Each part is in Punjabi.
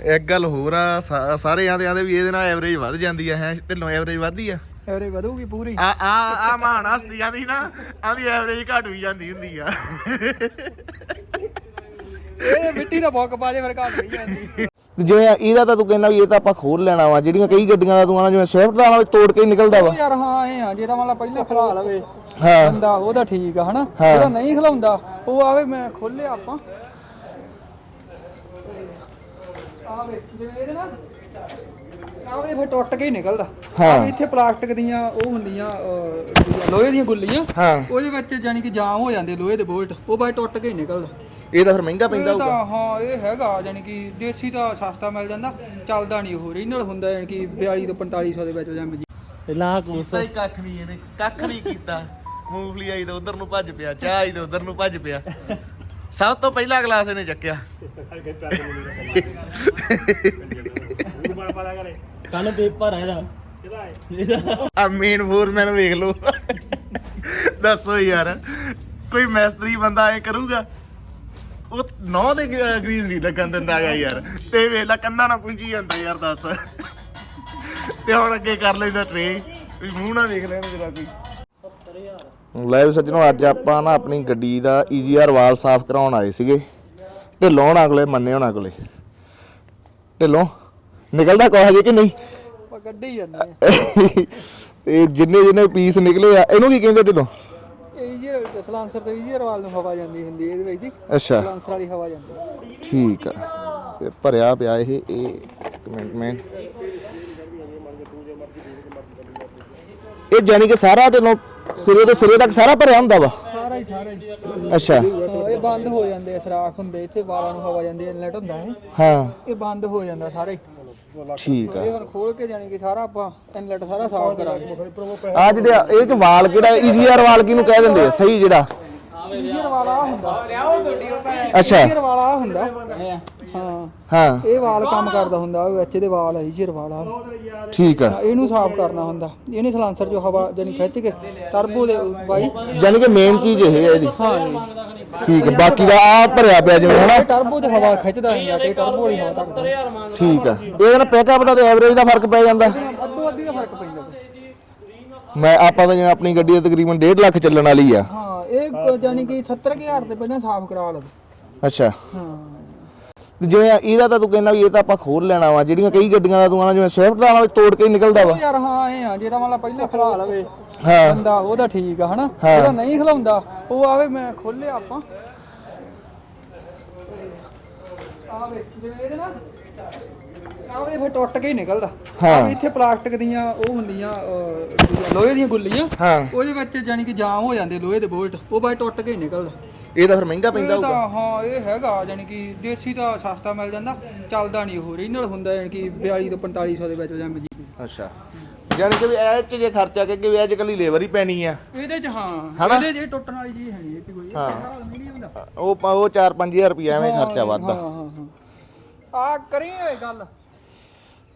ਇੱਕ ਗੱਲ ਹੋਰ ਆ ਸਾ- ਸਾਰੇ ਆਂਦੇ ਆਂਦੇ ਵੀ ਇਹਦੇ ਨਾਲ ਐਵਰੇਜ ਵੱਧ ਜਾਂਦੀ ਆ ਹੈ? ਢਿੱਲੋਂ ਐਵਰੇਜ ਵੱਧਦੀ ਆ? ਐਵਰੇਜ ਵਧੂਗੀ ਪੂਰੀ। ਆ ਆ ਆ ਮਾਨ ਹੱਸਦੀ ਜਾਂਦੀ ਨਾ ਆਂਦੀ ਐਵਰੇਜ ਘਟ ਵੀ ਜਾਂਦੀ ਹੁੰਦੀ ਆ। ਇਹ ਮਿੱਟੀ ਦਾ ਬੁੱਕ ਪਾ ਜੇ ਫਿਰ ਘੱਟ ਨਹੀਂ ਜਾਂਦੀ। ਤੇ ਜਿਵੇਂ ਇਹਦਾ ਤਾਂ ਤੂੰ ਕਹਿੰਦਾ ਵੀ ਇਹ ਤਾਂ ਆਪਾਂ ਖੋਲ ਲੈਣਾ ਵਾ ਜਿਹੜੀਆਂ ਕਈ ਗੱਡੀਆਂ ਦਾ ਤੂੰ ਆਣਾ ਜਿਵੇਂ ਸਵਿਫਟ ਦਾ ਨਾਲ ਤੋੜ ਕੇ ਹੀ ਨਿਕਲਦਾ ਵਾ। ਉਹ ਯਾਰ ਹਾਂ ਇਹ ਆ ਜਿਹਦਾ ਮਤਲਬ ਪਹਿਲਾਂ ਖਿਲਾ ਲਵੇ ਹਾਂ। ਬੰਦਾ ਉਹਦਾ ਠੀਕ ਆ ਹਨਾ। ਜਿਹੜਾ ਨਹੀਂ ਖਿਲਾਉਂਦਾ ਉਹ ਆਵੇ ਮੈਂ ਖੋਲਿਆ ਆਪਾਂ। ਆਵੇ ਜਿਵੇਂ ਇਹਦੇ ਨਾਲ। ਆਵੇ ਫਿਰ ਟੁੱਟ ਕੇ ਹੀ ਨਿਕਲਦਾ। ਹਾਂ। ਇੱਥੇ ਪਲਾਸਟਿਕ ਦੀਆਂ ਉਹ ਹੁੰਦੀਆਂ ਅਹ, ਲੋਹੇ ਦੀਆਂ ਗੁੱਲੀਆਂ ਹਾਂ। ਉਹਦੇ ਵਿੱਚ ਜਾਨੀ ਕਿ ਜਾਮ ਹੋ ਜਾਂਦੇ ਲੋਹੇ ਦੇ ਬੋਲਟ ਉਹ ਬਾਈ ਟੁੱਟ ਕੇ ਹੀ ਨਿਕਲਦਾ। ਇਹ ਤਾਂ ਫਿਰ ਮਹਿੰਗਾ ਪੈਂਦਾ ਇਹ ਹੋਊਗਾ। ਤਾਂ ਹਾਂ ਇਹ ਹੈਗਾ ਜਾਨੀ ਕਿ ਦੇਸੀ ਤਾਂ ਸਸਤਾ ਮਿਲ ਜਾਂਦਾ ਚੱਲਦਾ ਨਹੀਂ ਉਹ ਓਰੀਜਨਲ ਹੁੰਦਾ ਜਾਨੀ ਕਿ 42 ਤੋਂ 4500 ਦੇ ਵਿੱਚ ਜਾਂ ਜੀ ਲਾ ਕੋਸ ਕੀਤਾ ਹੀ ਕੱਖ ਨਹੀਂ ਇਹਨੇ ਕੱਖ ਨਹੀਂ ਕੀਤਾ। ਮੂੰਗਫਲੀ ਆਈ ਤਾਂ ਉਧਰ ਨੂੰ ਭੱਜ ਪਿਆ ਚਾਹ ਆਈ ਤਾਂ ਉਧਰ ਨੂੰ ਭੱਜ ਪਿਆ। ਸਭ ਤੋਂ ਪਹਿਲਾ ਗਲਾਸ ਇਹਨੇ ਚੱਕਿਆ। ਕੰਨ ਪੇਪਰ ਹੈ। ਇਹਦਾ। ਆ ਮੇਨ ਫੋਰਮੈਨ ਵੇਖ ਲਓ। ਦੱਸੋ ਯਾਰ ਕੋਈ ਮੈਸਤਰੀ ਬੰਦਾ ਐ ਕਰੂਗਾ? ਉਹ ਨੌ ਦੇ ਗਰੀਸ ਨਹੀਂ ਲੱਗਣ ਦਿੰਦਾਗਾ ਯਾਰ। ਤੇ ਵੇਖ ਲੈ ਕੰਧਾਂ ਨਾਲ ਪੁੰਜੀ ਜਾਂਦਾ ਯਾਰ ਦੱਸ। ਤੇ ਹੁਣ ਅੱਗੇ ਕਰ ਲੈਂਦਾ ਟਰੇ ਵੀ ਮੂੰਹ ਨਾ ਵੇਖ ਲੈਣ ਜਰਾ ਕੋਈ। ਲਾਈਵ ਸੱਜਣੋ ਅੱਜ ਆਪਾਂ ਨਾ ਆਪਣੀ ਗੱਡੀ ਦਾ ਈਜੀਆਰ ਵਾਲ ਸਾਫ਼ ਕਰਾਉਣ ਆਏ ਸੀਗੇ। ਢਿੱਲੋਂ ਹੋਣਾ ਕੋਲੇ ਮੰਨੇ ਹੋਣਾ ਕੋਲੇ ਢਿੱਲੋਂ ਨਿਕਲਦਾ ਕੋਹ ਹਜੇ ਕਿ ਨਹੀਂ? ਆਪਾਂ ਕੱਢੀ ਜਾਂਦੇ ਤੇ ਜਿੰਨੇ ਜਿੰਨੇ ਪੀਸ ਨਿਕਲੇ ਆ ਇਹਨੂੰ ਕੀ ਕਹਿੰਦੇ ਢਿੱਲੋਂ? ਈਜ਼ੀਅਰ ਸਲਾਂਸਰ ਤੇ ਈਜ਼ੀਅਰ ਵਾਲ ਨੂੰ ਹਵਾ ਜਾਂਦੀ ਹੁੰਦੀ ਹੈ ਇਹਦੇ ਵਿੱਚ ਦੀ ਅੱਛਾ। ਸਲਾਂਸਰ ਵਾਲੀ ਹਵਾ ਜਾਂਦੀ ਹੈ। ਠੀਕ ਆ। ਤੇ ਭਰਿਆ ਪਿਆ ਇਹ ਇਹ ਇੱਕ ਮਿੰਟ ਮੈਂ ਇਹ ਜਾਨੀ ਕਿ ਸਾਰਾ ਢਿੱਲੋਂ ਸਿਰੇ ਤੋਂ ਸਿਰੇ ਤੱਕ ਸਾਰਾ ਭਰਿਆ ਹੁੰਦਾ ਵਾ? ਸਾਰਾ ਹੀ ਸਾਰਾ ਹੀ। ਅੱਛਾ। ਹਾਂ, ਇਹ ਬੰਦ ਹੋ ਜਾਂਦੇ ਆ ਸਰਾਖ ਹੁੰਦੇ ਇੱਥੇ ਵਾਲਾਂ ਨੂੰ ਹਵਾ ਜਾਂਦੀ ਇਨਲੈਟ ਹੁੰਦਾ ਹੈ। ਹਾਂ। ਇਹ ਬੰਦ ਹੋ ਜਾਂਦਾ ਸਾਰਾ ਹੀ। ਠੀਕ ਆ। ਇਹ ਹੁਣ ਖੋਲ ਕੇ ਜਾਣੀ ਕਿ ਸਾਰਾ ਆਪਾਂ ਇਨਲੈਟ ਸਾਰਾ ਸਾਫ਼ ਕਰਾਂਗੇ। ਆ ਜਿਹੜਾ ਇਹ ਚ ਵਾਲ ਕਿਹੜਾ ਈਜੀਆਰ ਵਾਲ ਕਿਹਨੂੰ ਕਹਿ ਦਿੰਦੇ ਆ? ਸਹੀ ਜਿਹੜਾ? ਈਜ਼ੀਅਰ ਵਾਲਾ ਆਹ ਹੁੰਦਾ। ਅੱਛਾ। ਈਜ਼ੀਅਰ ਵਾਲਾ ਆਹ ਹੁੰਦਾ। ਹਾਂ। ਇਹ ਵਾਲ ਕੰਮ ਕਰਦਾ ਹੁੰਦਾ ਉਹ ਵਿੱਚ ਇਹਦੇ ਵਾਲ ਹੈ ਈਜ਼ੀਅਰ ਵਾਲਾ ਠੀਕ ਆ। ਇਹਨੂੰ ਸਾਫ਼ ਕਰਨਾ ਹੁੰਦਾ। ਇਹਨੇ ਸਲਾਂਸਰ ਜੋ ਹਵਾ ਜਾਨੀ ਖਿੱਚ ਕੇ ਟਰਬੋ ਦੇ ਬਾਈ। ਜਾਨੀ ਕਿ ਮੇਨ ਚੀਜ਼ ਇਹ ਹੈ ਇਹਦੀ। ਹਾਂ ਠੀਕ ਆ ਬਾਕੀ ਦਾ ਆ ਭਰਿਆ ਪਿਆ ਜਿਵੇਂ ਹਨਾ? ਟਰਬੋ 'ਚ ਹਵਾ ਖਿੱਚਦਾ ਹੁੰਦਾ ਤੇ ਟਰਬੋ ਵਾਲੀ ਹਵਾ ਸਕਦਾ ਠੀਕ ਆ। ਇਹਦੇ ਨਾਲ ਪੈਕਅਪ ਦਾ ਤੇ ਐਵਰੇਜ ਦਾ ਫ਼ਰਕ ਪੈ ਜਾਂਦਾ। ਅੱਧੋ ਅੱਧੀ ਦਾ ਫ਼ਰਕ ਪੈਂਦਾ। ਮੈਂ ਆਪਾਂ ਤਾਂ ਜਿਵੇਂ ਆਪਣੀ ਗੱਡੀ ਦਾ ਤਕਰੀਬਨ 1.5 ਲੱਖ ਚੱਲਣ ਵਾਲੀ ਆ। ਹਾਂ ਇਹ ਜਾਨੀ ਕਿ 70000 ਤੇ ਪਹਿਲਾਂ ਸਾਫ਼ ਕਰਾ ਲਵੇ ਅੱਛਾ। ਹਾਂ। ਤੇ ਜਿਵੇਂ ਇਹਦਾ ਤਾਂ ਤੂੰ ਕਹਿੰਦਾ ਵੀ ਇਹ ਤਾਂ ਆਪਾਂ ਖੋਲ ਲੈਣਾ ਵਾ ਜਿਹੜੀਆਂ ਕਈ ਗੱਡੀਆਂ ਦਾ ਤੂੰ ਆਣਾ ਜਿਵੇਂ ਸਵਿਫਟ ਦਾ ਨਾਲ ਤੋੜ ਕੇ ਹੀ ਨਿਕਲਦਾ ਵਾ। ਯਾਰ ਹਾਂ ਇਹ ਆ ਜਿਹਦਾ ਮਤਲਬ ਪਹਿਲਾਂ ਖਿਲਾ ਲਵੇ। ਹਾਂ। ਬੰਦਾ ਉਹਦਾ ਠੀਕ ਆ ਹਨਾ? ਜਿਹੜਾ ਨਹੀਂ ਖਿਲਾਉਂਦਾ ਉਹ ਆਵੇ ਮੈਂ ਖੋਲਿਆ ਆਪਾਂ। ਆਵੇ ਜਿਵੇਂ ਇਹਦੇ ਨਾਲ ਆਵੇ ਫਿਰ ਟੁੱਟ ਕੇ ਹੀ ਨਿਕਲਦਾ। ਹਾਂ। ਇੱਥੇ ਪਲਾਸਟਿਕ ਦੀਆਂ ਉਹ ਹੁੰਦੀਆਂ ਅਹ, ਲੋਹੇ ਦੀਆਂ ਗੁੱਲੀਆਂ ਹਾਂ। ਉਹਦੇ ਵਿੱਚ ਜਾਨੀ ਕਿ ਜਾਮ ਹੋ ਜਾਂਦੇ ਲੋਹੇ ਦੇ ਬੋਲਟ ਉਹ ਬਾਈ ਟੁੱਟ ਕੇ ਹੀ ਨਿਕਲਦਾ। ਇਹ ਤਾਂ ਫਿਰ ਮਹਿੰਗਾ ਪੈਂਦਾ ਇਹ ਹੋਊਗਾ। ਤਾਂ ਹਾਂ ਇਹ ਹੈਗਾ ਜਾਨੀ ਕਿ ਦੇਸੀ ਤਾਂ ਸਸਤਾ ਮਿਲ ਜਾਂਦਾ ਚੱਲਦਾ ਨਹੀਂ ਉਹ ਓਰੀਜਨਲ ਹੁੰਦਾ ਜਾਨੀ ਕਿ 42 ਤੋਂ 4500 ਦੇ ਵਿੱਚ ਜਾਂ ਜੀ ਅੱਛਾ। ਜਾਨੀ ਕਿ ਵੀ ਇਹ ਚ ਜੇ ਖਰਚਾ ਕਿ ਕਿ ਵੀ ਅੱਜ ਕੱਲੀ ਲੇਬਰ ਹੀ ਪੈਣੀ ਆ। ਇਹਦੇ ਚ ਹਾਂ ਹਨਾ? ਇਹਦੇ ਚ ਇਹ ਟੁੱਟਣ ਵਾਲੀ ਚੀਜ਼ ਹੈ ਨਹੀਂ ਇਹ ਕੋਈ ਹਾਂ। ਹਾਂ ਮੀਡੀਅਮ ਦਾ। ਉਹ ਪਾ- ਉਹ 4-5000 ਰੁਪਏ ਐਵੇਂ ਖਰਚਾ ਵੱਧਦਾ। ਹਾਂ ਹਾਂ ਆ ਕਰੀ ਓਏ ਗੱਲ।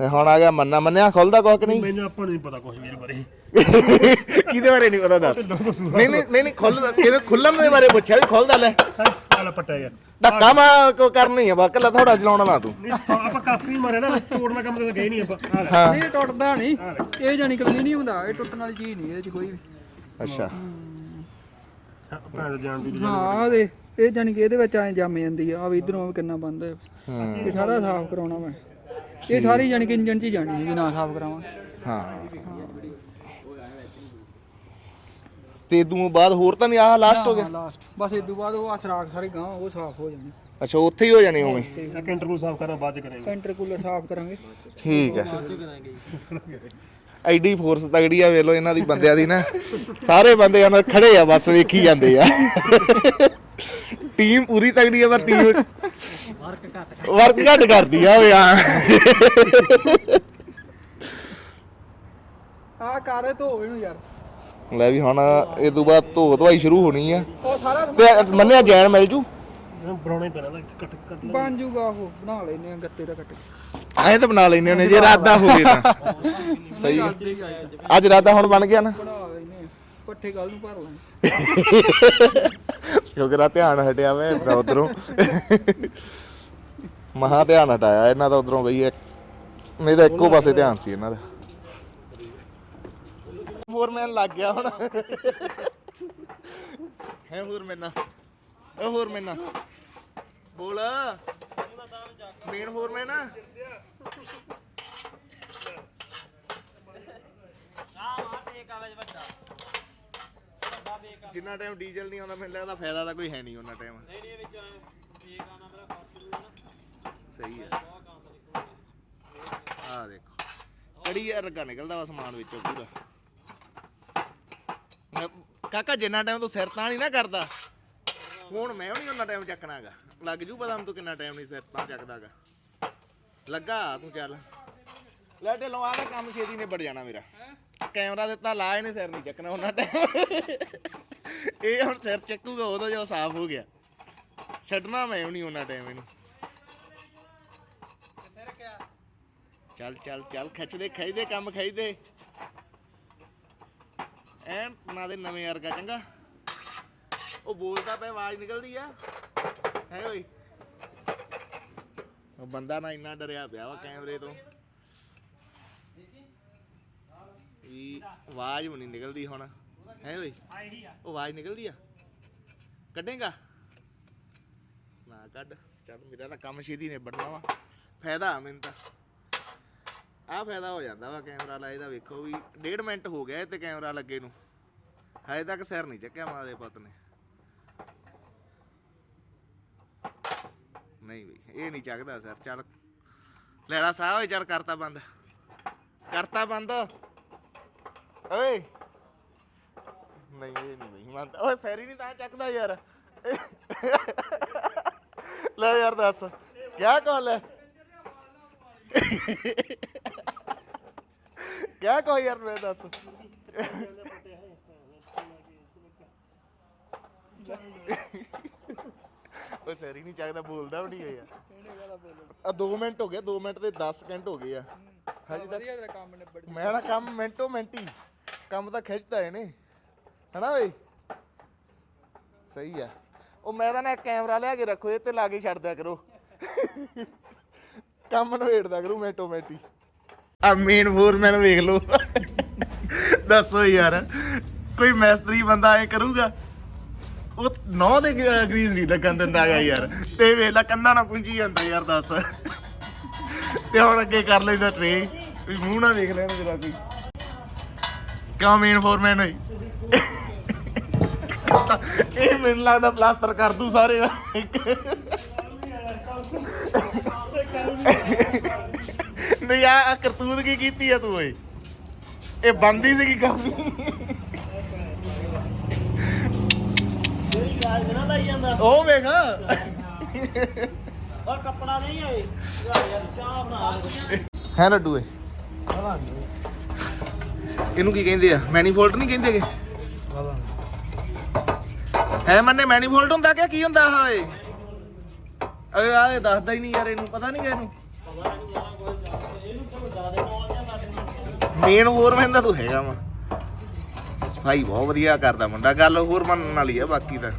ਤੇ ਹੁਣ ਆ ਗਿਆ ਮੰਨਾ। ਮੰਨਿਆ ਖੁੱਲਦਾ ਕੁਝ ਕਿ ਨਹੀਂ? ਮੈਨੂੰ ਆਪਾਂ ਨੂੰ ਨਹੀਂ ਪਤਾ ਕੁਝ ਮੇਰੇ ਬਾਰੇ। ਕਿਹਦੇ ਬਾਰੇ ਨਹੀਂ ਪਤਾ ਦੱਸ। ਨਹੀਂ ਨਹੀਂ ਨਹੀਂ ਨਹੀਂ ਖੁੱਲ ਕਿਹਦੇ ਖੁੱਲਣ ਦੇ ਬਾਰੇ ਪੁੱਛਿਆ ਵੀ ਖੁੱਲਦਾ ਲੈ। ਚੱਲ ਪੱਟਿਆ ਯਾਰ ਧੱਕਾ ਮਾ ਕੋ ਕਰਨੀ ਆ ਬਾਕਲਾ ਥੋੜਾ ਚਲਾਉਣਾ ਨਾ ਤੂੰ। ਨਹੀਂ ਤਾਂ ਆਪਾਂ ਕਸ ਨਹੀਂ ਮਾਰਿਆ ਨਾ ਤੋੜਨਾ ਕੰਮ ਤੇ ਗਏ ਨਹੀਂ ਆਪਾਂ। ਆ ਲੈ। ਹਾਂ। ਇਹ ਟੁੱਟਦਾ ਨਹੀਂ। ਇਹ ਜਾਨੀ ਕਿ ਨਹੀਂ ਹੁੰਦਾ ਇਹ ਟੁੱਟਣ ਵਾਲੀ ਚੀਜ਼ ਨਹੀਂ ਇਹਦੇ ਚ ਕੋਈ ਵੀ। ਅੱਛਾ। ਭੈਣ ਜਾਣ ਦੀ ਹਾਂ ਆ ਦੇ ਇਹ ਜਾਨੀ ਕਿ ਇਹਦੇ ਵਿੱਚ ਐ ਜੰਮ ਜਾਂਦੀ ਆ ਆ ਵੀ ਇਧਰੋਂ ਕਿੰਨਾ ਬੰਦ ਇਹ ਸਾਰਾ ਸਾਫ਼ ਕਰਾਉਣਾ ਮੈਂ। ਇਹ ਸਾਰੀ ਜਾਨੀ ਕਿ ਇੰਜਨ ਚ ਹੀ ਜਾਣੀ ਹੈ ਜੇ ਨਾ ਸਾਫ਼ ਕਰਾਵਾਂ। ਹਾਂ। ਤੇ ਤੂੰ ਬਾਅਦ ਹੋਰ ਤਾਂ ਨਹੀਂ ਆਹ ਲਾਸਟ ਹੋ ਗਿਆ? ਲਾਸਟ ਬਸ ਇਸ ਤੋਂ ਬਾਅਦ ਉਹ ਆ ਸਰਾਖ ਸਾਰੇ ਗਾਂ ਉਹ ਸਾਫ਼ ਹੋ ਜਾਣੇ। ਅੱਛਾ ਉੱਥੇ ਹੀ ਹੋ ਜਾਣੀ ਉਵੇਂ? ਇੱਕ ਇੰਟਰਵਿਊ ਸਾਫ਼ ਕਰਨਾ ਬਾਅਦ ਚ ਕਰਾਂਗੇ। ਪੈਂਟਰ ਕੂਲਰ ਸਾਫ਼ ਕਰਾਂਗੇ। ਠੀਕ ਹੈ। ਐਡੀ ਫੋਰਸ ਤਗੜੀ ਆ ਵੇਖ ਲੋ ਇਹਨਾਂ ਦੀ ਬੰਦਿਆਂ ਦੀ ਨਾ। ਸਾਰੇ ਬੰਦੇ ਇਹਨਾਂ ਖੜੇ ਆ ਬਸ ਵੇਖੀ ਜਾਂਦੇ ਆ। ਟੀਮ ਪੂਰੀ ਤਗੜੀ ਆ ਪਰ ਟੀਮ ਵਰਕ ਘੱਟ ਵਰਕ ਘੱਟ ਕਰਦੀ ਆ ਓਏ ਆ ਆ ਕਾਰੇ ਧੋ ਇਹਨੂੰ ਯਾਰ। ਲੈ ਵੀ ਹੁਣ ਇਹ ਤੋਂ ਬਾਅਦ ਧੋ ਧਵਾਈ ਸ਼ੁਰੂ ਹੋਣੀ ਆ। ਉਹ ਸਾਰਾ ਤੇ ਮੰਨਿਆ ਜੈਨ ਮਿਲ ਜੂ? ਬਣਾਉਣਾ ਹੀ ਪੈਣਾ ਤਾਂ ਕੱਟ ਕੱਟ ਬਣ ਜੂਗਾ ਉਹ ਬਣਾ ਲੈਨੇ ਆ ਗੱਤੇ ਦਾ ਕੱਟ। ਐਂ ਤਾਂ ਬਣਾ ਲੈਨੇ ਉਹਨੇ ਜੇ ਰਾਦਾ ਹੋਵੇ ਤਾਂ। ਸਹੀ। ਅੱਜ ਰਾਦਾ ਹੁਣ ਬਣ ਗਿਆ ਨਾ। ਬਣਾ ਲੈਨੇ ਆ ਪੱਠੇ ਕੱਲ ਨੂੰ ਭਰ ਲਾਂਗੇ ਕਿਉਂਕਿ ਰਾ ਧਿਆਨ ਹਟਿਆ ਵੇ ਉਧਰੋਂ ਮਹਾ ਧਿਆਨ ਹਟਾਇਆ ਇਹਨਾਂ ਦਾ ਉਧਰੋਂ ਬਈ ਇੱਕ, ਨਹੀਂ ਤਾਂ ਇੱਕੋ ਪਾਸੇ ਧਿਆਨ ਸੀ ਇਹਨਾਂ ਦਾ। ਫੋਰਮੈਨ ਲੱਗ ਗਿਆ ਹੁਣ। ਹੈ ਫੋਰਮੈਨ ਉਹ ਫੋਰਮੈਨ। ਬੋਲ। ਮੇਨ ਫੋਰਮੈਨ ਜਿੰਨਾ ਟਾਈਮ ਡੀਜ਼ਲ ਨਹੀਂ ਆਉਂਦਾ, ਮੈਨੂੰ ਲੱਗਦਾ ਫਾਇਦਾ ਤਾਂ ਕੋਈ ਹੈ ਨਹੀਂ ਉਹਨਾਂ ਟਾਈਮ ਸਹੀ ਹੈ ਆ ਦੇਖੋ। ਕੜੀ ਯਾਰ ਰਗਾ ਨਿਕਲਦਾ ਵਾ ਸਮਾਨ ਵਿੱਚੋਂ ਪੂਰਾ। ਕਾਕਾ ਜਿੰਨਾ ਟਾਈਮ ਤੂੰ ਸਿਰ ਤਾਂ ਨਹੀਂ ਨਾ ਕਰਦਾ, ਹੁਣ ਮੈਂ ਵੀ ਨਹੀਂ ਉਹਨਾਂ ਟਾਈਮ ਚੱਕਣਾਗਾ। ਲੱਗ ਜੂ ਪਤਾ ਤੂੰ ਕਿੰਨਾ ਟਾਈਮ ਨਹੀਂ ਸਿਰ ਤਾਂ ਚੱਕਦਾਗਾ। ਲੱਗਾ, ਤੂੰ ਚੱਲ। ਲੈ ਢਿੱਲੋਂ, ਆਹ ਕੰਮ ਛੇਤੀ ਨਿਬੜ ਜਾਣਾ ਮੇਰਾ। ਕੈਮਰਾ ਦਿੱਤਾ, ਲਾ ਇਹਨੇ ਸਿਰ ਨਹੀਂ ਚੱਕਣਾ ਉਹਨਾਂ ਟਾਈਮ ਇਹ ਹੁਣ ਸਿਰ ਚੱਕੂਗਾ, ਉਹਦਾ ਜੋ ਸਾਫ਼ ਹੋ ਗਿਆ। ਛੱਡਣਾ ਮੈਂ ਵੀ ਨਹੀਂ ਉਹਨਾਂ ਟਾਈਮ ਇਹਨੂੰ। ਚੱਲ ਚੱਲ ਚੱਲ, ਖਿੱਚਦੇ ਖਿੱਚਦੇ, ਕੰਮ ਖਿੱਚਦੇ। ਐਨ ਨਾ ਦੇ ਨਵੇਂ ਵਰਗਾ, ਚੰਗਾ। ਉਹ ਬੋਲਦਾ ਪਿਆ, ਆਵਾਜ਼ ਨਿਕਲਦੀ ਆ। ਹੈ ਓਏ। ਉਹ ਬੰਦਾ ਨਾ ਇੰਨਾ ਡਰਿਆ ਪਿਆ ਵਾ ਕੈਮਰੇ ਤੋਂ। ਵੀ ਆਵਾਜ਼ ਵੀ ਨਹੀਂ ਨਿਕਲਦੀ ਹੁਣ। ਹੈ ਓਏ। ਉਹ ਆਵਾਜ਼ ਨਿਕਲਦੀ ਆ। ਕੱਢੇਗਾ। ਨਾ ਕੱਢ। ਚੱਲ, ਮੇਰਾ ਤਾਂ ਕੰਮ ਛੇਤੀ ਨਿਬੜਨਾ ਵਾ। ਫਾਇਦਾ ਮੈਨੂੰ ਤਾਂ। ਆ ਫਾਇਦਾ ਹੋ ਜਾਂਦਾ ਵਾ ਕੈਮਰਾ ਲਾਏ ਦਾ ਵੇਖੋ ਵੀ ਡੇਢ ਮਿੰਟ ਹੋ ਗਿਆ ਤੇ ਕੈਮਰਾ ਲੱਗੇ ਨੂੰ। ਹਜੇ ਤੱਕ ਸਿਰ ਨਹੀਂ ਚੱਕਿਆ ਮਾਂ ਦੇ ਪੁੱਤ ਨੇ। ਨਹੀਂ ਬਈ, ਇਹ ਨਹੀਂ ਚੱਕਦਾ ਸਿਰ, ਚੱਲ। ਲੈਣਾ ਸਾਹ ਚੱਲ ਕਰਤਾ ਬੰਦ। ਕਰਤਾ ਬੰਦ। ਓਏ। ਨਹੀਂ, ਇਹ ਨਹੀਂ ਬਈ ਮੰਨਦਾ ਓਏ, ਸਿਰ ਨਹੀਂ ਤਾਂ ਚੱਕਦਾ ਯਾਰ। ਲੈ ਯਾਰ ਦੱਸ, ਕਿਆ ਕਾਲ ਹੈ? ਕਿਆ ਕਹੋ ਯਾਰ ਮੈਂ ਦੱਸ। ਉਹ ਸੈਰੀ ਨਹੀਂ ਚੱਕਦਾ ਬੋਲਦਾ ਵੀ ਨਹੀਂ ਹੋਇਆ। ਆ 2 ਮਿੰਟ ਹੋ ਗਏ 2 ਮਿੰਟ ਤੇ 10 ਸਕਿੰਟ ਹੋ ਗਏ ਆ। ਹਜੇ ਤੱਕ ਵਧੀਆ ਤੇਰਾ ਕੰਮ ਨਿਬੜ ਮੈਂ ਨਾ ਕੰਮ ਮਿੰਟੋ ਮਿੰਟੀ ਕੰਮ ਤਾਂ ਖਿੱਚਦਾ ਇਹਨੇ। ਹਨਾ ਓਏ ਸਹੀ ਆ। ਉਹ ਮੈਂ ਤਾਂ ਨਾ ਕੈਮਰਾ ਲਿਆ ਕੇ ਰੱਖੋ ਇਹ ਤੇ ਲਾ ਕੇ ਛੱਡ ਦਿਆ ਕਰੋ। ਕੰਮ ਨੂੰ ਏੜਦਾ ਕਰੂ ਮਿੰਟੋ ਮਿੰਟੀ ਆ ਮੇਨ ਫੋਰਮੈਨ ਵੇਖ ਲਓ। ਦੱਸੋ ਯਾਰ, ਕੋਈ ਮੈਸਤਰੀ ਬੰਦਾ ਐ ਕਰੂਗਾ? ਉਹ ਨੌ ਦੇ ਗਰੀਸ ਨਹੀਂ ਲੱਗਣ ਦਿੰਦਾ ਹੈਗਾ ਯਾਰ। ਤੇ ਵੇਖ ਲੈ ਕੰਧਾਂ ਪੁੰਜੀ ਜਾਂਦਾ ਯਾਰ ਦੱਸ। ਤੇ ਹੁਣ ਅੱਗੇ ਕਰ ਲੈਂਦਾ ਟਰੇ ਵੀ ਮੂੰਹ ਨਾ ਵੇਖ ਲੈਣ ਜਰਾ ਕੋਈ। ਕਿਉਂ ਮੇਨ ਫੋਰਮੈਨ ਹੋਈ ਇਹ ਮੈਨੂੰ ਲੱਗਦਾ ਪਲਾਸਟਰ ਕਰ ਦੂ ਸਾਰੇ। ਨਹੀਂ ਆ ਕਰਤੂਤ ਕੀ ਕੀਤੀ ਆ ਤੂੰ ਓਏ? ਇਹ ਬੰਦੀ ਸੀ ਕੀ ਕਰਨੀ ਨਾ ਲਾਈ ਜਾਂਦਾ। ਉਹ ਵੇਖ। ਉਹ ਕੱਪੜਾ ਨਹੀਂ ਓਏ। ਯਾਰ ਚਾਹ ਬਣਾ ਹੈ ਲੱਡੂ ਏ ਇਹਨੂੰ ਕੀ ਕਹਿੰਦੇ ਆ? ਮੈਨੀਫੋਲਡ ਨਹੀਂ ਕਹਿੰਦੇ ਗੇ ਹੈ ਮੰਨੇ ਮੈਨੀਫੋਲਡ ਹੁੰਦਾ ਕਿ ਕੀ ਹੁੰਦਾ ਆ ਓਏ? ਓਏ ਆ ਇਹ ਦੱਸਦਾ ਹੀ ਨਹੀਂ ਯਾਰ ਇਹਨੂੰ ਪਤਾ ਨਹੀਂ ਇਹਨੂੰ ਮੇਨ ਫੋਰਮੈਨ ਦਾ ਤੂੰ ਹੈਗਾ ਵਾ। ਸਫ਼ਾਈ ਬਹੁਤ ਵਧੀਆ ਕਰਦਾ ਮੁੰਡਾ ਗੱਲ ਹੋਰ ਮੰਨਣ ਵਾਲੀ ਆ ਬਾਕੀ ਤਾਂ।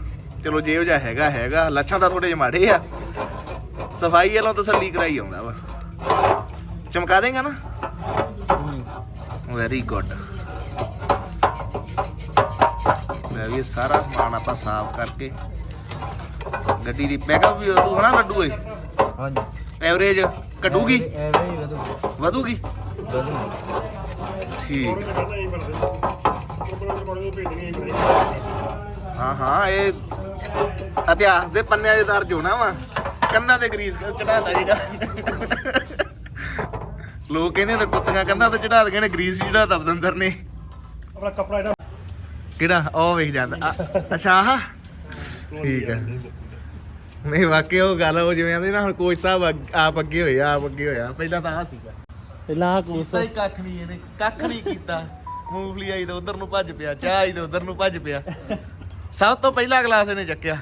ਚਲੋ ਜੇ ਉਹ ਜਿਹਾ ਹੈਗਾ ਹੈਗਾ। ਲੱਛਣ ਤਾਂ ਥੋੜੇ ਜਿਹੇ ਮਾੜੇ ਆ। ਸਫ਼ਾਈ ਵਾਲੋਂ ਤਸੱਲੀ ਕਰਾਈ ਆਉਂਦਾ ਵਾ। ਚਮਕਾ ਦੇਗਾ ਨਾ? ਵੈਰੀ ਗੁੱਡ ਮੈਂ ਵੀ ਸਾਰਾ ਸਮਾਨ ਆਪਾਂ ਸਾਫ਼ ਕਰਕੇ ਗੱਡੀ ਦੀ ਪੈਕਅਪ ਵੀ ਤੂੰ ਹਨਾ ਲੱਡੂ ਏ ਹਾਂਜੀ। ਐਵਰੇਜ ਘਟੂਗੀ? ਐਵੇਂ ਹੀ ਵਧੂ। ਵਧੂਗੀ? ਠੀਕ। ਹਾਂ ਹਾਂ ਇਹ ਇਤਿਹਾਸ ਦੇ ਪੰਨਿਆਂ 'ਚ ਦਰਜ ਹੋਣਾ ਵਾ। ਕੰਨਾਂ ਤੇ ਗਰੀਸ ਚੜਾਤਾ ਜਿਹੜਾ ਲੋਕ ਕਹਿੰਦੇ ਨੇ ਕੁੱਤੀਆਂ ਕੰਨਾਂ ਤੇ ਚੜਾ ਦੇ ਨੇ ਗਰੀਸ ਚੜਾਤਾ ਬਦੰਦਰ ਨੇ। ਆਪਣਾ ਕੱਪੜਾ ਇਹਦਾ। ਕਿਹੜਾ? ਉਹ ਵੇਖ ਜਾਂਦਾ। ਅੱਛਾ ਆਹ। ਠੀਕ ਹੈ ਨਹੀਂ ਵਾਕਿਆ ਉਹ ਗੱਲ ਉਹ ਜਿਵੇਂ ਆਂਦੇ ਨਾ ਹੁਣ ਕੋਚ ਸਾਹਿਬ ਅੱਗ- ਆਪ ਅੱਗੇ ਹੋਏ ਆਪ ਅੱਗੇ ਹੋਇਆ ਪਹਿਲਾਂ ਤਾਂ ਆ ਸੀਗਾ। ਪਹਿਲਾਂ ਕੋਸ ਕੀਤਾ ਹੀ ਕੱਖ ਨਹੀਂ ਇਹਨੇ ਕੱਖ ਨਹੀਂ ਕੀਤਾ। ਮੂੰਗਫਲੀ ਆਈ ਤਾਂ ਉਧਰ ਨੂੰ ਭੱਜ ਪਿਆ ਚਾਹ ਆਈ ਤਾਂ ਉਧਰ ਨੂੰ ਭੱਜ ਪਿਆ। ਸਭ ਤੋਂ ਪਹਿਲਾ ਗਲਾਸ ਇਹਨੇ ਚੱਕਿਆ।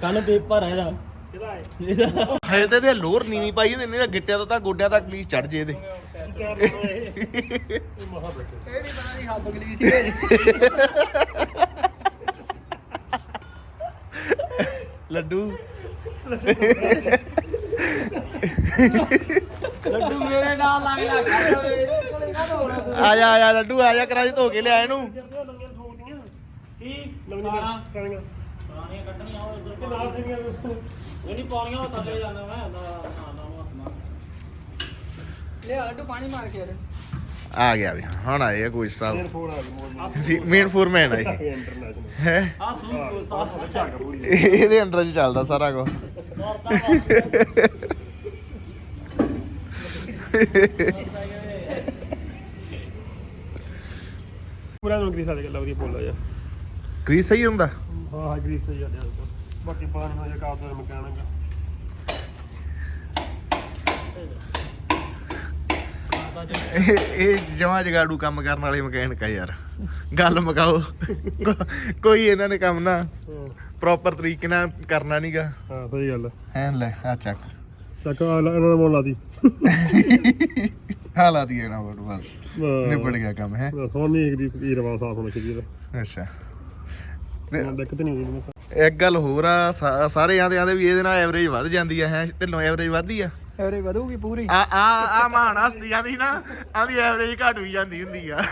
ਕੰਨ ਪੇਪਰ ਹੈ ਇਹਦਾ ਇਹਦਾ ਹਜੇ ਤੇ ਇਹਦੇ ਲੋਰ ਨੀਵੀਂ ਪਾਈ ਇਹਦੇ ਨਹੀਂ ਤਾਂ ਗਿੱਟਿਆਂ ਤੋਂ ਤਾਂ ਗੋਡਿਆਂ ਤੱਕ ਲੀਸ ਚੜ ਜੇ ਇਹਦੇ। ਇਹ ਨਹੀਂ ਪਤਾ ਨਹੀਂ ਹੱਬ ਗਲੀ ਸੀ। ਲੱਡੂ। ਲੱਡੂ ਮੇਰੇ ਨਾਲ ਲੱਗ ਲੱਗ ਜਾਵੇ ਇਹਦੇ ਕੋਲੇ ਨਾ ਢੋਲ ਆ ਜਾ ਆ ਜਾ ਲੱਡੂ ਆ ਜਾ ਕਰਾ ਦੀ ਧੋ ਕੇ ਲਿਆ ਇਹਨੂੰ। ਕੀ ਨਵੀਆਂ ਕਰਾਂਗਾ ਪੁਰਾਣੀਆਂ ਕੱਢਣੀਆਂ ਉਹ ਇੱਧਰ ਇਹ ਨਾਲ ਦੀਆਂ ਇਹ ਨਹੀਂ ਪਾਉਣੀਆਂ ਉਹ ਥੱਲੇ ਜਾਣਾ ਮੈਂ ਨਾ ਨਾ ਨਾ ਉਹ ਹੱਥ ਨਾਲ ਲਿਆ ਲੱਡੂ ਪਾਣੀ ਮਾਰ ਕੇ ਯਾਰ ਆ ਗਿਆ ਵੀ। ਹੁਣ ਆਏ ਆ ਕੋਈ ਸਾਹਿਬ ਫੋਨ ਆ ਗਿਆ ਮੇਨ ਫੋਰਮੈਨ ਆ ਇਹ। ਇੰਟਰਨੈਸ਼ਨਲ ਹੈ? ਆ ਸੂ ਸਾਹ ਝਾਕ ਪੂਰੀ ਇਹਦੇ ਅੰਡਰ ਚ ਚੱਲਦਾ ਸਾਰਾ ਕੁਝ ਪੂਰਾ ਨੂੰ ਗਰੀਸ ਆ ਗਿਆ ਲਵਰੀ ਬੋਲ ਜਾ ਕ੍ਰੀਸ ਸਹੀ ਹੁੰਦਾ? ਹਾਂ ਹਾਂ ਗਰੀਸ ਸਹੀ ਆ ਗਿਆ ਬਾਕੀ ਪਾਣ ਹੋ ਜਾ ਕਾਪ ਦਾ ਮਕਾਨਾਂਗਾ ਇਹ ਇਹ ਜਮਾ ਜਗਾੜੂ ਕੰਮ ਕਰਨ ਵਾਲੇ ਮਕੈਨਿਕ ਆ ਯਾਰ। ਗੱਲ ਮੁਕਾਓ। ਕੋਈ ਇਹਨਾਂ ਨੇ ਕੰਮ ਨਾ ਪ੍ਰੋਪਰ ਤਰੀਕੇ ਨਾਲ ਕਰਨਾ ਨਹੀਂਗਾ ਹਾਂ ਸਹੀ ਗੱਲ। ਐਨ ਲੈ ਆ ਚੱਕ। ਚੱਕ ਆ ਲੈ, ਇਹਨਾਂ ਦਾ ਮੋਲ ਲਾ ਦੀ। ਹਾਲਾ ਦੀ ਨਾ ਬਟ ਬਸ। ਨਿਬੜ ਗਿਆ ਕੰਮ ਹੈ। ਸੋਨੀ ਇੱਕ ਦੀ ਇਹ ਰਵਾ ਸਾਫ਼ ਹੋਣਾ ਚਾਹੀਦਾ। ਅੱਛਾ। ਹਾਂ ਦਿੱਕਤ ਨਹੀਂ ਇੱਕ ਗੱਲ ਹੋਰ ਆ ਸਾ- ਸਾਰੇ ਆਂਦੇ ਆਂਦੇ ਵੀ ਇਹਦੇ ਨਾਲ ਐਵਰੇਜ ਵੱਧ ਜਾਂਦੀ ਆ ਹੈ। ਢਿੱਲੋਂ ਐਵਰੇਜ ਵੱਧਦੀ ਆ। ਐਵਰੇ ਵਧੂਗੀ ਪੂਰੀ। ਆ ਆ ਆ ਮਾਨ ਹੱਸਦੀ ਜਾਂਦੀ ਨਾ ਆਂਦੀ ਐਵਰੇਜ ਘਟ ਵੀ ਜਾਂਦੀ ਹੁੰਦੀ ਆ।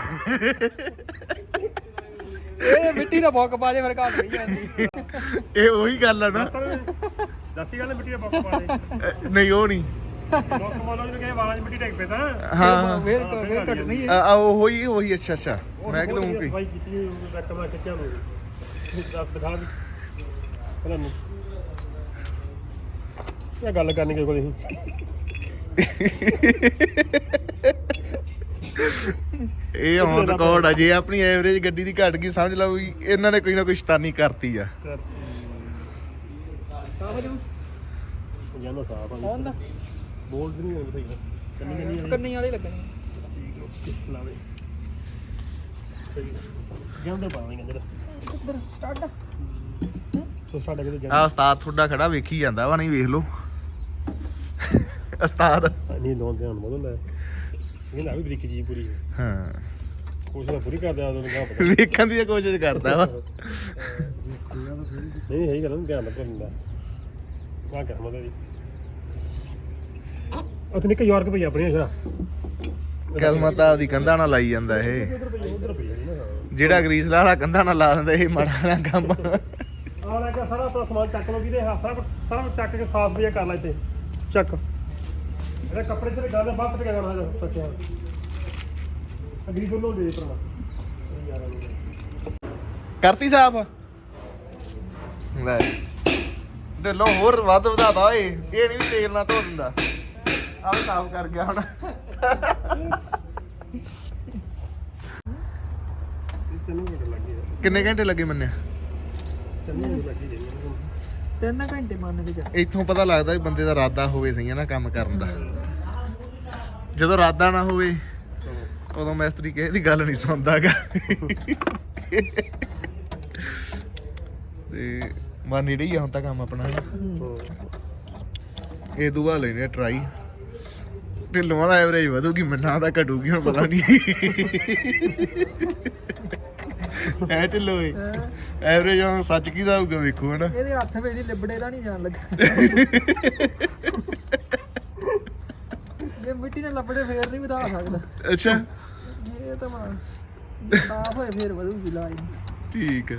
ਇਹ ਮਿੱਟੀ ਦਾ ਫੁੱਕ ਪਾ ਦੇ ਫਿਰ ਘੱਟ ਨਹੀਂ ਜਾਂਦੀ। ਇਹ ਉਹੀ ਗੱਲ ਆ ਨਾ। ਦੱਸੀ ਗੱਲ ਮਿੱਟੀ ਦਾ ਬੱਕ ਪਾ ਦੇ। ਨਹੀਂ ਉਹ ਨਹੀਂ। ਲੋਕ ਮੋਲੋ ਜਿਹਨੂੰ ਕਹੇ ਵਾਲਾਂ 'ਚ ਮਿੱਟੀ ਡਿੱਗ ਪਏ ਤਾਂ। ਹਾਂ। ਫੇਰ ਫੇਰ ਘੱਟ ਨਹੀਂ ਆ ਆ, ਉਹੀ ਉਹੀ ਅੱਛਾ ਅੱਛਾ। ਮੈਂ ਕਿਹਾ ਕਿ ਕੀਤੀ ਰਕਮ ਖਿੱਚਿਆ ਨੂੰ ਦੱਸ ਦਿਖਾ ਵੀ। ਪਹਿਲਾਂ ਨੂੰ। ਇਹ ਗੱਲ ਕਰਨੀ ਕਿਸੇ ਕੋਲ ਨਹੀਂ ਇਹ ਹੁਣ ਰਿਕਾਰਡ ਆ ਜੇ ਆਪਣੀ ਐਵਰੇਜ ਗੱਡੀ ਦੀ ਘਟ ਗਈ ਸਮਝ ਲਓ ਵੀ ਇਹਨਾਂ ਨੇ ਕੋਈ ਨਾ ਕੋਈ ਸ਼ੈਤਾਨੀ ਕਰਤੀ ਆ। ਸਾਫ਼ ਜੂ ਜਾਨਾ ਸਾਫ਼ ਆ ਕੌਣ ਦਾ ਬੋਲਡ ਨਹੀਂ ਹੁੰਦਾ ਸਹੀ ਕੰਨੀ ਕੰਨੀ ਕੰਨੀ ਵਾਲੇ ਲੱਗਣੇ। ਲਾਵੇ ਸਹੀ ਜਾਂਦੇ ਪਾਵਾਂਗੇ ਕਹਿੰਦੇ। ਇੱਧਰ ਸਟਾਰਟ ਤੋ ਸਾਡੇ ਕਿਤੇ ਆ ਉਸਤਾਦ ਤੁਹਾਡਾ ਖੜਾ ਵੇਖੀ ਜਾਂਦਾ ਵਾ ਨਹੀਂ ਵੇਖ ਲਓ। ਉਸਤਾਦ। ਨਹੀਂ ਲੋਨ ਧਿਆਨ ਬਹੁਤ ਹੁੰਦਾ ਹੈ ਇਹਨਾਂ ਵੀ ਬਰੀਕੀ ਜੀ ਪੂਰੀ। ਹਾਂ। ਕੋਸ਼ਿਸ਼ ਤਾਂ ਪੂਰੀ ਕਰਦੇ ਉਹਨੂੰ ਕਹਾਂ ਪਤਾ। ਵੇਖਣ ਦੀ ਤਾਂ ਕੋਸ਼ਿਸ਼ ਕਰਦਾ ਵਾ। ਨਹੀਂ ਸਹੀ ਗੱਲ ਨਹੀਂ ਧਿਆਨ ਰੱਖਦਾ ਹੁੰਦਾ ਆ ਕਿਸਮਤ ਹੈ ਜੀ। ਉੱਥੇ ਨਿੱਕ ਯਾਰਕ ਪਈ ਆਪਣੀ ਸ਼ਰਾ ਕਿਸਮਤ ਆਪਦੀ ਕੰਧਾਂ ਨਾਲ ਲਾਈ ਜਾਂਦਾ ਇਹ। ਨਾ। ਜਿਹੜਾ ਗਰੀਸ ਵਾਲਾ ਕੰਧਾਂ ਨਾਲ ਲਾ ਦਿੰਦਾ ਇਹ ਮਾੜਾ ਨਾ ਕੰਮ। ਆ ਲੈ ਕੇ ਸਾਰਾ ਆਪਣਾ ਸਮਾਨ ਚੱਕ ਲਓ ਕਿਤੇ ਸਾਰਾ ਸਾਰਾ ਚੱਕ ਕੇ ਸਾਫ਼ ਵੀ ਕਰ ਲੈ ਇੱਥੇ। ਚੱਕ। ਇਹਦੇ ਕੱਪੜੇ ਤੇ ਗੱਲ ਬਾਤ ਤੇ ਕਰਨਾ ਜੋ ਬੱਚਿਆਂ ਅਗਰੀ ਦੋਨੋਂ ਦੇ ਪਰਵਾ ਕਰਤੀ ਸਾਫ਼? ਲੈ। ਢਿੱਲੋਂ ਹੋਰ ਵੱਧ ਵਧਾਦਾ ਓਏ। ਇਹ ਨਹੀਂ ਤੇਲ ਨਾਲ ਧੋ ਦਿੰਦਾ। ਆਹ ਸਾਫ਼ ਕਰ ਗਿਆ ਹੁਣ। ਕਿੰਨੇ ਘੰਟੇ ਲੱਗੇ ਮੰਨਿਆ? ਨਹੀਂ ਲੱਗੀ ਜੀ ਤਿੰਨ ਘੰਟੇ ਮੰਨ ਕੇ ਚੱਲ। ਇੱਥੋਂ ਪਤਾ ਲੱਗਦਾ ਵੀ ਬੰਦੇ ਦਾ ਇਰਾਦਾ ਹੋਵੇ ਸਹੀ ਹੈ ਨਾ ਕੰਮ ਕਰਨ ਦਾ। ਜਦੋਂ ਇਰਾਦਾ ਨਾ ਹੋਵੇ ਉਦੋਂ ਮੈਸਤਰੀ ਕਿਸੇ ਦੀ ਗੱਲ ਨਹੀਂ ਸੁਣਦਾਗਾ ਤੇ ਮਨ ਨਹੀਂ ਰਹੀ ਹੁਣ ਤਾਂ ਕੰਮ ਆਪਣਾ। ਇਹ ਦੁਆ ਲੈਨੇ ਟਰਾਈ ਢਿੱਲੋਂ ਦਾ ਐਵਰੇਜ ਵਧੂਗੀ ਮੰਨਾ ਦਾ ਘਟੂਗੀ ਹੁਣ ਪਤਾ ਨਹੀਂ। ਐ ਢਿੱਲੋ ਏ। ਐਵਰੇਜ ਹੁਣ ਸੱਚ ਕੀ ਦਾ ਹੋਊਗਾ ਵੇਖੋ ਹਨਾ। ਇਹਦੇ ਹੱਥ ਵਿੱਚ ਹੀ ਲਿਬੜੇ ਦਾ ਨਹੀਂ ਜਾਣ ਲੱਗਾ। ਜੇ ਮਿੱਟੀ ਨਾਲ ਲੱਬੜੇ ਫੇਰ ਨਹੀਂ ਵਧਾ ਸਕਦਾ। ਅੱਛਾ। ਇਹ ਤਾਂ ਸਾਫ਼ ਹੋਏ ਫੇਰ ਵਧੂਗੀ ਲਾਈ। ਠੀਕ ਹੈ